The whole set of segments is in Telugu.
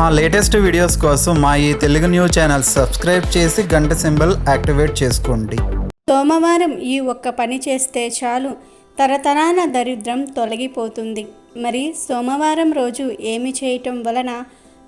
మా లేటెస్ట్ వీడియోస్ కోసం మా ఈ తెలుగు న్యూస్ ఛానల్ సబ్స్క్రైబ్ చేసి గంట సింబల్ యాక్టివేట్ చేసుకోండి. సోమవారం ఈ ఒక్క పని చేస్తే చాలు. తరతరాల దరిద్రం తొలగిపోతుంది. మరి సోమవారం రోజు ఏమి చేయటం వలన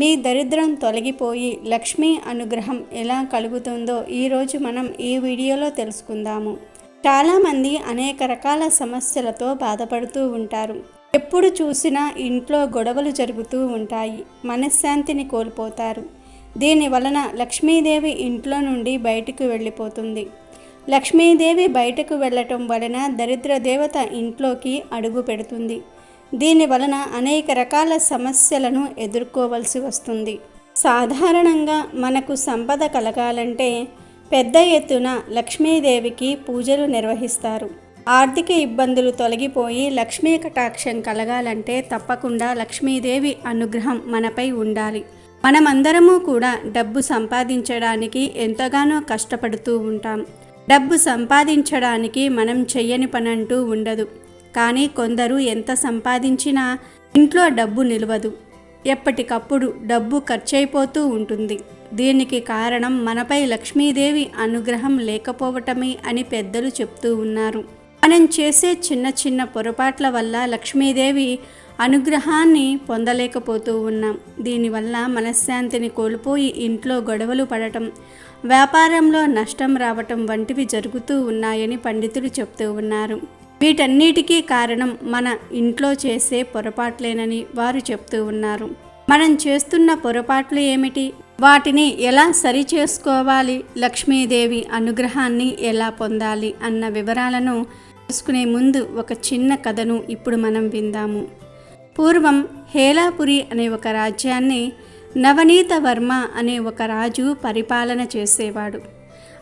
మీ దరిద్రం తొలగిపోయి లక్ష్మీ అనుగ్రహం ఎలా కలుగుతుందో ఈరోజు మనం ఈ వీడియోలో తెలుసుకుందాము. చాలామంది అనేక రకాల సమస్యలతో బాధపడుతూ ఉంటారు. ఎప్పుడు చూసినా ఇంట్లో గొడవలు జరుగుతూ ఉంటాయి. మనశ్శాంతిని కోల్పోతారు. దీని వలన లక్ష్మీదేవి ఇంట్లో నుండి బయటకు వెళ్ళిపోతుంది. లక్ష్మీదేవి బయటకు వెళ్ళటం వలన దరిద్ర దేవత ఇంట్లోకి అడుగు పెడుతుంది. దీని వలన అనేక రకాల సమస్యలను ఎదుర్కోవలసి వస్తుంది. సాధారణంగా మనకు సంపద కలగాలంటే పెద్ద ఎత్తున లక్ష్మీదేవికి పూజలు నిర్వహిస్తారు. ఆర్థిక ఇబ్బందులు తొలగిపోయి లక్ష్మీ కటాక్షం కలగాలంటే తప్పకుండా లక్ష్మీదేవి అనుగ్రహం మనపై ఉండాలి. మనమందరము కూడా డబ్బు సంపాదించడానికి ఎంతగానో కష్టపడుతూ ఉంటాం. డబ్బు సంపాదించడానికి మనం చెయ్యని పనంటూ ఉండదు. కానీ కొందరు ఎంత సంపాదించినా ఇంట్లో డబ్బు నిలవదు. ఎప్పటికప్పుడు డబ్బు ఖర్చయిపోతూ ఉంటుంది. దీనికి కారణం మనపై లక్ష్మీదేవి అనుగ్రహం లేకపోవటమే అని పెద్దలు చెప్తూ ఉన్నారు. మనం చేసే చిన్న చిన్న పొరపాట్ల వల్ల లక్ష్మీదేవి అనుగ్రహాన్ని పొందలేకపోతూ ఉన్నాం. దీనివల్ల మనశ్శాంతిని కోల్పోయి ఇంట్లో గొడవలు పడటం వ్యాపారంలో నష్టం రావటం వంటివి జరుగుతూ ఉన్నాయని పండితులు చెప్తూ ఉన్నారు. వీటన్నిటికీ కారణం మన ఇంట్లో చేసే పొరపాట్లేనని వారు చెప్తూ ఉన్నారు. మనం చేస్తున్న పొరపాట్లు ఏమిటి? వాటిని ఎలా సరి చేసుకోవాలి లక్ష్మీదేవి అనుగ్రహాన్ని ఎలా పొందాలి? అన్న వివరాలను తెలుసుకునే ముందు ఒక చిన్న కథను ఇప్పుడు మనం విందాము. పూర్వం హేలాపురి అనే ఒక రాజ్యాన్ని నవనీత వర్మ అనే ఒక రాజు పరిపాలన చేసేవాడు.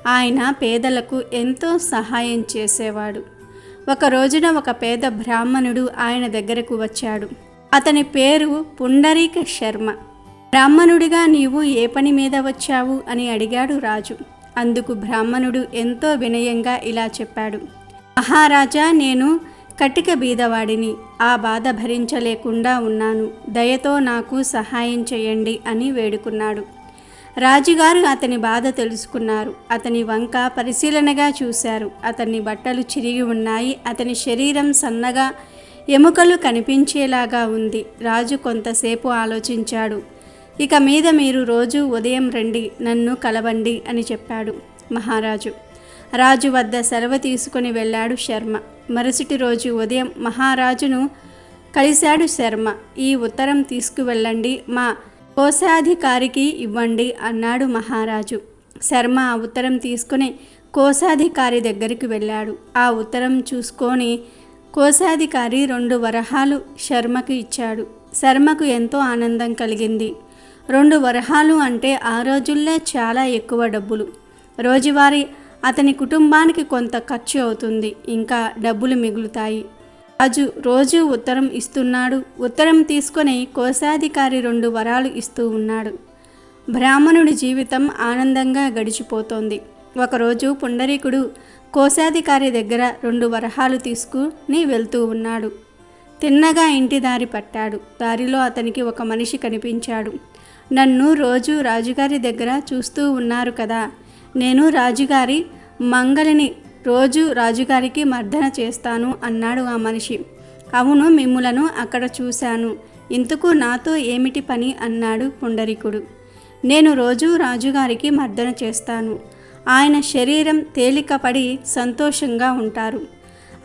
ఆయన పేదలకు ఎంతో సహాయం చేసేవాడు. ఒక రోజున ఒక పేద బ్రాహ్మణుడు ఆయన దగ్గరకు వచ్చాడు. అతని పేరు పుండరీక శర్మ. బ్రాహ్మణుడిగా నీవు ఏ పని మీద వచ్చావు? అని అడిగాడు రాజు. అందుకు బ్రాహ్మణుడు ఎంతో వినయంగా ఇలా చెప్పాడు. మహారాజా నేను కటిక బీదవాడిని. ఆ బాధ భరించలేకుండా ఉన్నాను. దయతో నాకు సహాయం చేయండి అని వేడుకున్నాడు. రాజుగారు అతని బాధ తెలుసుకున్నారు. అతని వంక పరిశీలనగా చూశారు. అతని బట్టలు చిరిగి ఉన్నాయి. అతని శరీరం సన్నగా ఎముకలు కనిపించేలాగా ఉంది. రాజు కొంతసేపు ఆలోచించాడు. ఇక మీద మీరు రోజు ఉదయం రండి నన్ను కలవండి అని చెప్పాడు మహారాజు. రాజు వద్ద సెలవు తీసుకుని వెళ్ళాడు శర్మ. మరుసటి రోజు ఉదయం మహారాజును కలిశాడు శర్మ. ఈ ఉత్తరం తీసుకువెళ్ళండి మా కోశాధికారికి ఇవ్వండి అన్నాడు మహారాజు. శర్మ ఆ ఉత్తరం తీసుకుని కోశాధికారి దగ్గరికి వెళ్ళాడు. ఆ ఉత్తరం చూసుకొని కోశాధికారి రెండు వరహాలు శర్మకు ఇచ్చాడు. శర్మకు ఎంతో ఆనందం కలిగింది. రెండు వరహాలు అంటే ఆ రోజుల్లో చాలా ఎక్కువ డబ్బులు. రోజువారీ అతని కుటుంబానికి కొంత ఖర్చు అవుతుంది ఇంకా డబ్బులు మిగులుతాయి. రాజు రోజు ఉత్తరం ఇస్తున్నాడు. ఉత్తరం తీసుకొని కోశాధికారి రెండు వరాలు ఇస్తూ ఉన్నాడు. బ్రాహ్మణుడి జీవితం ఆనందంగా గడిచిపోతోంది. ఒకరోజు పుండరీకుడు కోశాధికారి దగ్గర రెండు వరహాలు తీసుకుని వెళ్తూ ఉన్నాడు. తిన్నగా ఇంటి దారి పట్టాడు. దారిలో అతనికి ఒక మనిషి కనిపించాడు. నన్ను రోజు రాజుగారి దగ్గర చూస్తూ ఉన్నారు కదా నేను రాజుగారి మంగలిని రోజు రాజుగారికి మర్దన చేస్తాను అన్నాడు ఆ మనిషి. అవును మిమ్ములను అక్కడ చూశాను. ఇంతకు నాతో ఏమిటి పని? అన్నాడు పుండరికుడు. నేను రోజు రాజుగారికి మర్దన చేస్తాను. ఆయన శరీరం తేలికపడి సంతోషంగా ఉంటారు.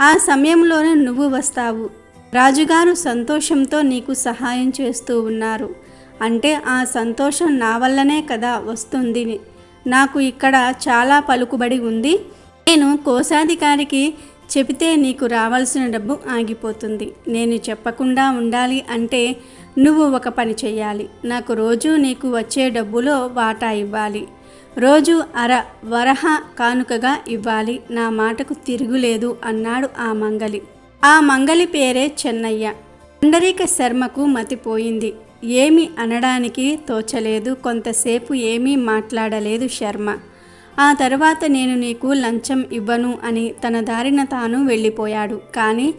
ఆ సమయంలోనే నువ్వు వస్తావు. రాజుగారు సంతోషంతో నీకు సహాయం చేస్తూ ఉన్నారు. అంటే ఆ సంతోషం నా వల్లనే కదా వస్తుంది. నాకు ఇక్కడ చాలా పలుకుబడి ఉంది. నేను కోశాధికారికి చెబితే నీకు రావాల్సిన డబ్బు ఆగిపోతుంది. నేను చెప్పకుండా ఉండాలి అంటే నువ్వు ఒక పని చెయ్యాలి. నాకు రోజు నీకు వచ్చే డబ్బులో వాటా ఇవ్వాలి. రోజు అర వరహ కానుకగా ఇవ్వాలి. నా మాటకు తిరుగులేదు అన్నాడు ఆ మంగలి. ఆ మంగలి పేరే చెన్నయ్య. పుండరీక శర్మకు మతిపోయింది ఏమి అనడానికి తోచలేదు కొంతసేపు ఏమీ మాట్లాడలేదు శర్మ. ఆ తర్వాత నేను నీకు లంచం ఇవ్వను అని తన దారిన తాను వెళ్ళిపోయాడు. కానీ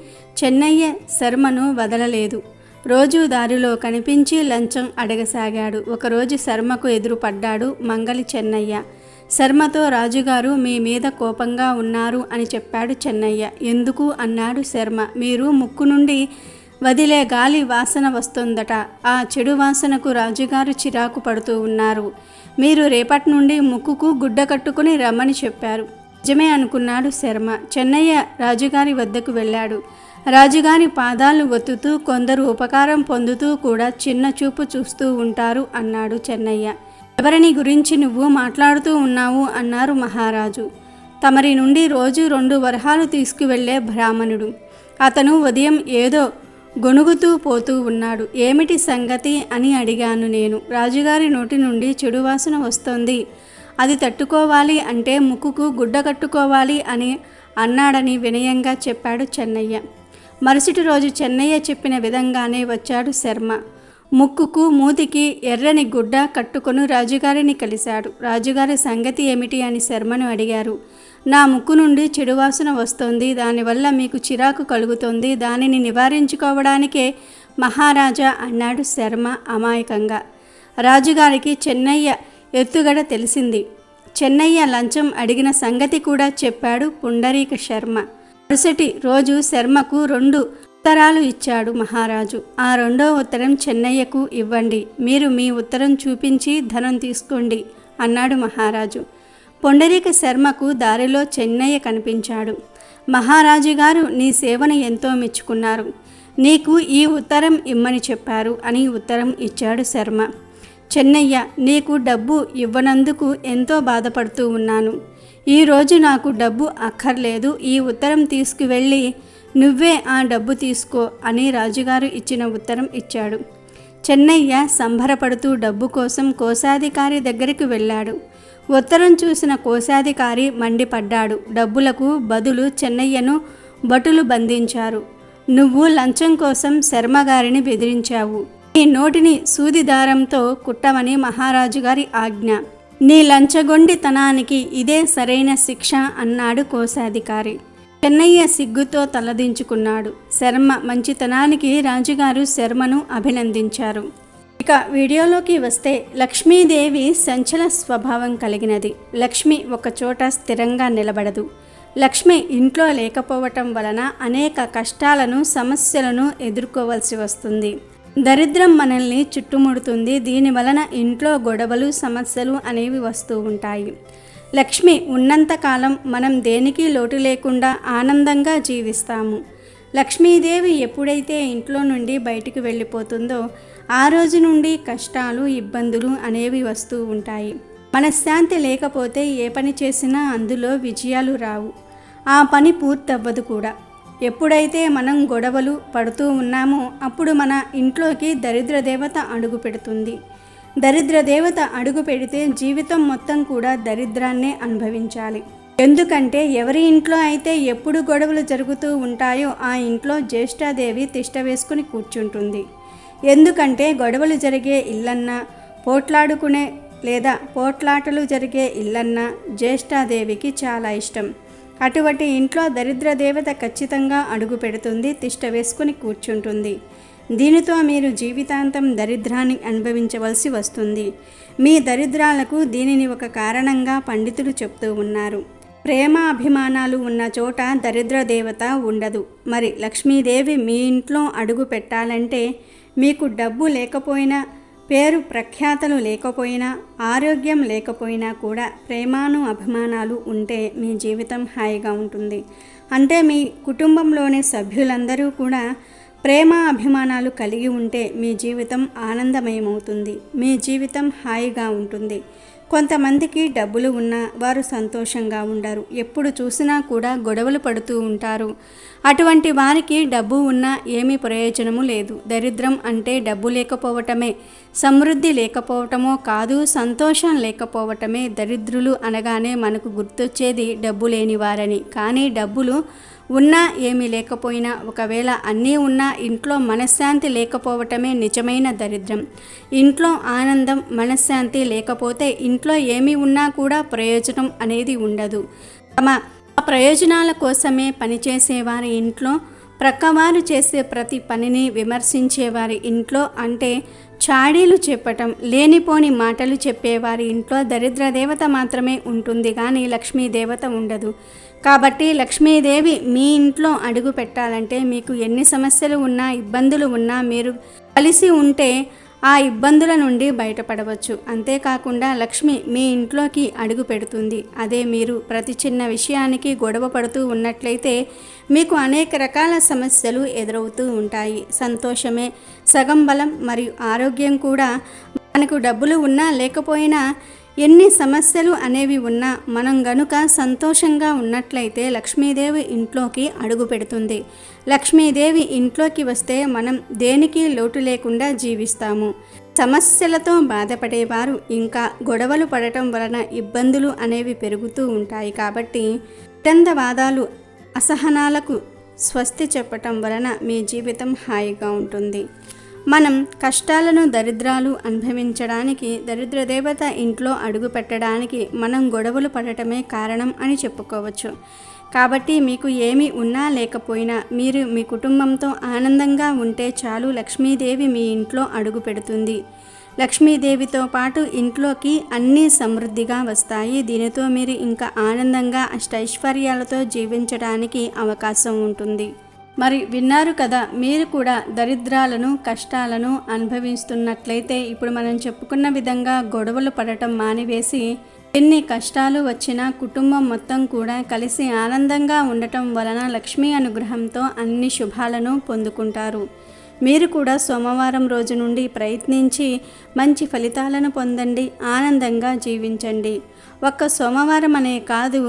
చెన్నయ్య శర్మను వదలలేదు. రోజు దారిలో కనిపించి లంచం అడగసాగాడు. ఒకరోజు శర్మకు ఎదురుపడ్డాడు మంగలి చెన్నయ్య. శర్మతో రాజుగారు మీ మీద కోపంగా ఉన్నారు అని చెప్పాడు చెన్నయ్య. ఎందుకు? అన్నాడు శర్మ. మీరు ముక్కు నుండి వదిలే గాలి వాసన వస్తుందట. ఆ చెడు వాసనకు రాజుగారు చిరాకు పడుతూ ఉన్నారు. మీరు రేపటి నుండి ముక్కుకు గుడ్డ కట్టుకుని రమ్మని చెప్పారు. నిజమే అనుకున్నాడు శర్మ. చెన్నయ్య రాజుగారి వద్దకు వెళ్ళాడు. రాజుగారి పాదాలు ఒత్తుతూ కొందరు ఉపకారం పొందుతూ కూడా చిన్న చూపు చూస్తూ ఉంటారు అన్నాడు చెన్నయ్య. ఎవరిని గురించి నువ్వు మాట్లాడుతూ ఉన్నావు? అన్నారు మహారాజు. తమరి నుండి రోజు రెండు వరహాలు తీసుకువెళ్ళే బ్రాహ్మణుడు. అతను ఉదయం ఏదో గొణుగుతూ పోతూ ఉన్నాడు. ఏమిటి సంగతి? అని అడిగాను నేను. రాజుగారి నోటి నుండి చెడు వాసన వస్తోంది. అది తట్టుకోవాలి అంటే ముక్కుకు గుడ్డ కట్టుకోవాలి అని అన్నాడని వినయంగా చెప్పాడు చెన్నయ్య. మరుసటి రోజు చెన్నయ్య చెప్పిన విధంగానే వచ్చాడు శర్మ. ముక్కుకు మూతికి ఎర్రని గుడ్డ కట్టుకొని రాజుగారిని కలిశాడు. రాజుగారి సంగతి ఏమిటి అని శర్మను అడిగారు. నా ముక్కు నుండి చెడు వాసన వస్తోంది. దానివల్ల మీకు చిరాకు కలుగుతోంది. దానిని నివారించుకోవడానికే మహారాజా అన్నాడు శర్మ అమాయకంగా. రాజుగారికి చెన్నయ్య ఎత్తుగడ తెలిసింది. చెన్నయ్య లంచం అడిగిన సంగతి కూడా చెప్పాడు పుండరీక శర్మ. మరుసటి రోజు శర్మకు రెండు ఉత్తరాలు ఇచ్చాడు మహారాజు. ఆ రెండో ఉత్తరం చెన్నయ్యకు ఇవ్వండి. మీరు మీ ఉత్తరం చూపించి ధనం తీసుకోండి అన్నాడు మహారాజు. పొండరీక శర్మకు దారిలో చెన్నయ్య కనిపించాడు. మహారాజు గారు నీ సేవను ఎంతో మెచ్చుకున్నారు. నీకు ఈ ఉత్తరం ఇమ్మని చెప్పారు అని ఉత్తరం ఇచ్చాడు శర్మ. చెన్నయ్య నీకు డబ్బు ఇవ్వనందుకు ఎంతో బాధపడుతూ ఉన్నాను. ఈరోజు నాకు డబ్బు అక్కర్లేదు. ఈ ఉత్తరం తీసుకువెళ్ళి నువ్వే ఆ డబ్బు తీసుకో అని రాజుగారు ఇచ్చిన ఉత్తరం ఇచ్చాడు. చెన్నయ్య సంబరపడుతూ డబ్బు కోసం కోశాధికారి దగ్గరికి వెళ్ళాడు. ఉత్తరం చూసిన కోశాధికారి మండిపడ్డాడు. డబ్బులకు బదులు చెన్నయ్యను భటులు బంధించారు. నువ్వు లంచం కోసం శర్మగారిని బెదిరించావు. నీ నోటిని సూదిదారంతో కుట్టమని మహారాజు గారి ఆజ్ఞ. నీ లంచగొండితనానికి ఇదే సరైన శిక్ష అన్నాడు కోశాధికారి. చెన్నయ్య సిగ్గుతో తలదించుకున్నాడు. శర్మ మంచితనానికి రాజుగారు శర్మను అభినందించారు. ఇక వీడియోలోకి వస్తే లక్ష్మీదేవి సంచల స్వభావం కలిగినది. లక్ష్మి ఒకచోట స్థిరంగా నిలబడదు. లక్ష్మి ఇంట్లో లేకపోవటం వలన అనేక కష్టాలను సమస్యలను ఎదుర్కోవలసి వస్తుంది. దరిద్రం మనల్ని చుట్టుముడుతుంది. దీని వలన ఇంట్లో గొడవలు సమస్యలు అనేవి వస్తూ ఉంటాయి. లక్ష్మి ఉన్నంతకాలం మనం దేనికి లోటు లేకుండా ఆనందంగా జీవిస్తాము. లక్ష్మీదేవి ఎప్పుడైతే ఇంట్లో నుండి బయటికి వెళ్ళిపోతుందో ఆ రోజు నుండి కష్టాలు ఇబ్బందులు అనేవి వస్తూ ఉంటాయి. మనశ్శాంతి లేకపోతే ఏ పని చేసినా అందులో విజయాలు రావు. ఆ పని పూర్తవ్వదు కూడా. ఎప్పుడైతే మనం గొడవలు పడుతూ ఉన్నామో అప్పుడు మన ఇంట్లోకి దరిద్ర దేవత అడుగు పెడుతుంది. దరిద్ర దేవత అడుగు పెడితే జీవితం మొత్తం కూడా దరిద్రాన్నే అనుభవించాలి. ఎందుకంటే ఎవరి ఇంట్లో అయితే ఎప్పుడు గొడవలు జరుగుతూ ఉంటాయో ఆ ఇంట్లో జ్యేష్ఠాదేవి తిష్ట వేసుకుని కూర్చుంటుంది. ఎందుకంటే గొడవలు జరిగే ఇల్లన్నా పోట్లాడుకునే లేదా పోట్లాటలు జరిగే ఇల్లన్నా జ్యేష్ఠాదేవికి చాలా ఇష్టం. అటువంటి ఇంట్లో దరిద్ర దేవత ఖచ్చితంగా అడుగు పెడుతుంది తిష్ట వేసుకుని కూర్చుంటుంది. దీనితో మీరు జీవితాంతం దరిద్రాన్ని అనుభవించవలసి వస్తుంది. మీ దరిద్రాలకు దీనిని ఒక కారణంగా పండితులు చెప్తూ ఉన్నారు. ప్రేమ అభిమానాలు ఉన్న చోట దరిద్ర దేవత ఉండదు. మరి లక్ష్మీదేవి మీ ఇంట్లో అడుగు పెట్టాలంటే మీకు డబ్బు లేకపోయినా పేరు ప్రఖ్యాతలు లేకపోయినా ఆరోగ్యం లేకపోయినా కూడా ప్రేమాను అభిమానాలు ఉంటే మీ జీవితం హాయిగా ఉంటుంది. అంటే మీ కుటుంబంలోని సభ్యులందరూ కూడా ప్రేమ అభిమానాలు కలిగి ఉంటే మీ జీవితం ఆనందమయమవుతుంది. మీ జీవితం హాయిగా ఉంటుంది. కొంతమందికి డబ్బులు ఉన్నా వారు సంతోషంగా ఉండరు. ఎప్పుడు చూసినా కూడా గొడవలు పడుతూ ఉంటారు. అటువంటి వారికి డబ్బు ఉన్నా ఏమీ ప్రయోజనము లేదు. దరిద్రం అంటే డబ్బు లేకపోవటమే సమృద్ధి లేకపోవటమో కాదు సంతోషం లేకపోవటమే దరిద్రులు అనగానే మనకు గుర్తొచ్చేది డబ్బు లేని వారని. కానీ డబ్బులు ఉన్నా ఏమీ లేకపోయినా ఒకవేళ అన్నీ ఉన్నా ఇంట్లో మనశ్శాంతి లేకపోవటమే నిజమైన దరిద్రం. ఇంట్లో ఆనందం మనశ్శాంతి లేకపోతే ఇంట్లో ఏమీ ఉన్నా కూడా ప్రయోజనం అనేది ఉండదు. తమ ప్రయోజనాల కోసమే పనిచేసే వారి ఇంట్లో ప్రక్కవారు చేసే ప్రతి పనిని విమర్శించేవారి ఇంట్లో అంటే చాడీలు చెప్పటం లేనిపోని మాటలు చెప్పేవారి ఇంట్లో దరిద్ర దేవత మాత్రమే ఉంటుంది కానీ లక్ష్మీ దేవత ఉండదు. కాబట్టి లక్ష్మీదేవి మీ ఇంట్లో అడుగు పెట్టాలంటే మీకు ఎన్ని సమస్యలు ఉన్నా ఇబ్బందులు ఉన్నా మీరు కలిసి ఉంటే ఆ ఇబ్బందుల నుండి బయటపడవచ్చు. అంతేకాకుండా లక్ష్మి మీ ఇంట్లోకి అడుగు పెడుతుంది. అదే మీరు ప్రతి చిన్న విషయానికి గొడవ పడుతూ ఉన్నట్లయితే మీకు అనేక రకాల సమస్యలు ఎదురవుతూ ఉంటాయి. సంతోషమే సగం బలం మరియు ఆరోగ్యం కూడా మనకు డబ్బులు ఉన్నా లేకపోయినా ఎన్ని సమస్యలు అనేవి ఉన్నా మనం గనుక సంతోషంగా ఉన్నట్లయితే లక్ష్మీదేవి ఇంట్లోకి అడుగు పెడుతుంది. లక్ష్మీదేవి ఇంట్లోకి వస్తే మనం దేనికి లోటు లేకుండా జీవిస్తాము? సమస్యలతో బాధపడేవారు ఇంకా గొడవలు పడటం వలన ఇబ్బందులు అనేవి పెరుగుతూ ఉంటాయి కాబట్టి వాదాలు అసహనాలకు స్వస్తి చెప్పటం వలన మీ జీవితం హాయిగా ఉంటుంది. మనం కష్టాలను దరిద్రాలు అనుభవించడానికి దరిద్ర దేవత ఇంట్లో అడుగు పెట్టడానికి మనం గొడవలు పడటమే కారణం అని చెప్పుకోవచ్చు. కాబట్టి మీకు ఏమి ఉన్నా లేకపోయినా మీరు మీ కుటుంబంతో ఆనందంగా ఉంటే చాలు లక్ష్మీదేవి మీ ఇంట్లో అడుగు పెడుతుంది. లక్ష్మీదేవితో పాటు ఇంట్లోకి అన్నీ సమృద్ధిగా వస్తాయి. దీనితో మీరు ఇంకా ఆనందంగా అష్టైశ్వర్యాలతో జీవించడానికి అవకాశం ఉంటుంది. మరి విన్నారు కదా మీరు కూడా దరిద్రాలను కష్టాలను అనుభవిస్తున్నట్లయితే ఇప్పుడు మనం చెప్పుకున్న విధంగా గొడవలు పడటం మానివేసి ఎన్ని కష్టాలు వచ్చినా కుటుంబం మొత్తం కూడా కలిసి ఆనందంగా ఉండటం వలన లక్ష్మీ అనుగ్రహంతో అన్ని శుభాలను పొందుకుంటారు. మీరు కూడా సోమవారం రోజు నుండి ప్రయత్నించి మంచి ఫలితాలను పొందండి ఆనందంగా జీవించండి. ఒక్క సోమవారం అనే కాదు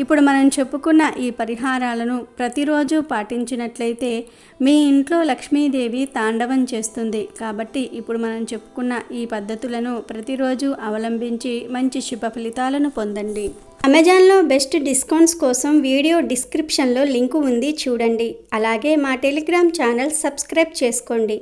ఇప్పుడు మనం చెప్పుకున్న ఈ పరిహారాలను ప్రతిరోజు పాటించినట్లయితే మీ ఇంట్లో లక్ష్మీదేవి తాండవం చేస్తుంది. కాబట్టి ఇప్పుడు మనం చెప్పుకున్న ఈ పద్ధతులను ప్రతిరోజు అవలంబించి మంచి శుభ ఫలితాలను పొందండి. అమెజాన్లో బెస్ట్ డిస్కౌంట్స్ కోసం వీడియో డిస్క్రిప్షన్లో లింకు ఉంది చూడండి. అలాగే మా టెలిగ్రామ్ ఛానల్ సబ్స్క్రైబ్ చేసుకోండి.